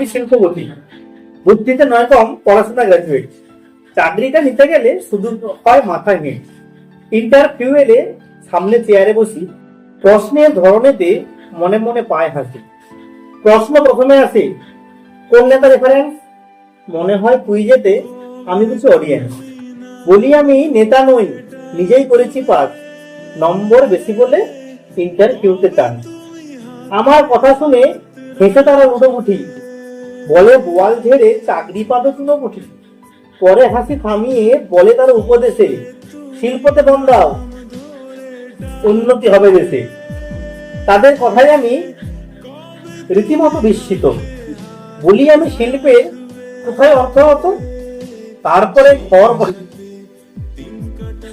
আমি শিল্পপতি। বুদ্ধিতে নয় কম, পড়াশোনা গ্রাজুয়েট চাকরিটা নিতে গেলে শুধু হয় মাথায় নেই। ইন্টারভিউ এলে সামনে চেয়ারে বসি। প্রশ্নের ধরনেতে মনে মনে পায় হাসি। প্রশ্ন প্রথমে আসে, কোন নেতা রেফারেন্স মনে হয় কুইজেতে আমি কিছু অডিয়েন্স বলি আমি, নেতা নই, নিজেই করেছি পাস নম্বর বেশি বলে ইন্টারভিউতে টান। আমার কথা শুনে হেসে তারা উঠোমুঠি। বলে বোয়াল ঝেড়ে চাকরি পাবে চুনোপুঠি পরে হাসি থামিয়ে বলে তার উপদেশে, শিল্পতে মন দাও, উন্নতি হবে দেশে। তাদের কথায় আমি রীতিমতো বিস্মিত। বলি আমি শিল্পে কোথায় অর্থ হতো? তারপরে ঘর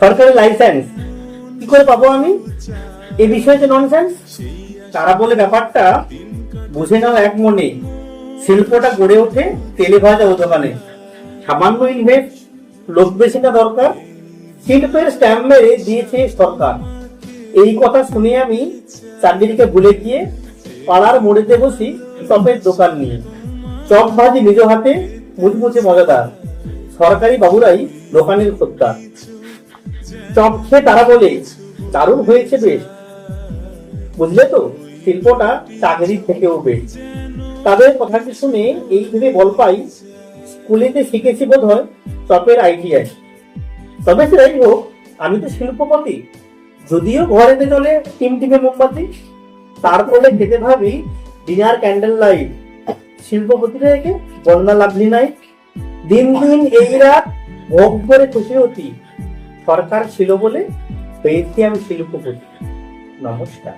সরকারি লাইসেন্স কি করে পাবো আমি? এ বিষয়ে যে ননসেন্স তারা বলে ব্যাপারটা বুঝে নাও এক মনে। শিল্পটা গড়ে ওঠে তেলে ভাজা ও দোকানে সামান্য ইনভেস্ট লোক বেশি না দরকার শিল্পের স্ট্যাম্প মেরে দিয়েছে সরকার। এই কথা শুনে আমি চাকরিকে ভুলে গিয়ে পাড়ার মোড়েতে বসি চপের দোকান নিয়ে। চপ ভাজি নিজ হাতে, মুচমুচে মজাদার। সরকারি বাবুরাই দোকানের খদ্দার চপ খেয়ে তারা বলে, দারুণ হয়েছে বেশ। বুঝলে তো, শিল্পটা চাকরির থেকেও বেশ। তাদের কথাটি শুনে এই ভেবে বল পাই স্কুলেতে শিখেছি বোধ হয় চপের আইডিয়ায় তবে সে যাই হোক আমি তো শিল্পপতি। যদিও ঘরেতে চলে টিম টিমে মোমবাতি তারপরে খেতে ভাবি ডিনার ক্যান্ডেল লাইট শিল্পপতিরা একে বন্যা লাভলি নাই। দিন দিন এই রাত ভোগ করে খুশি হতি। সরকার ছিল বলে পেয়েছি আমি শিল্পপতি। নমস্কার।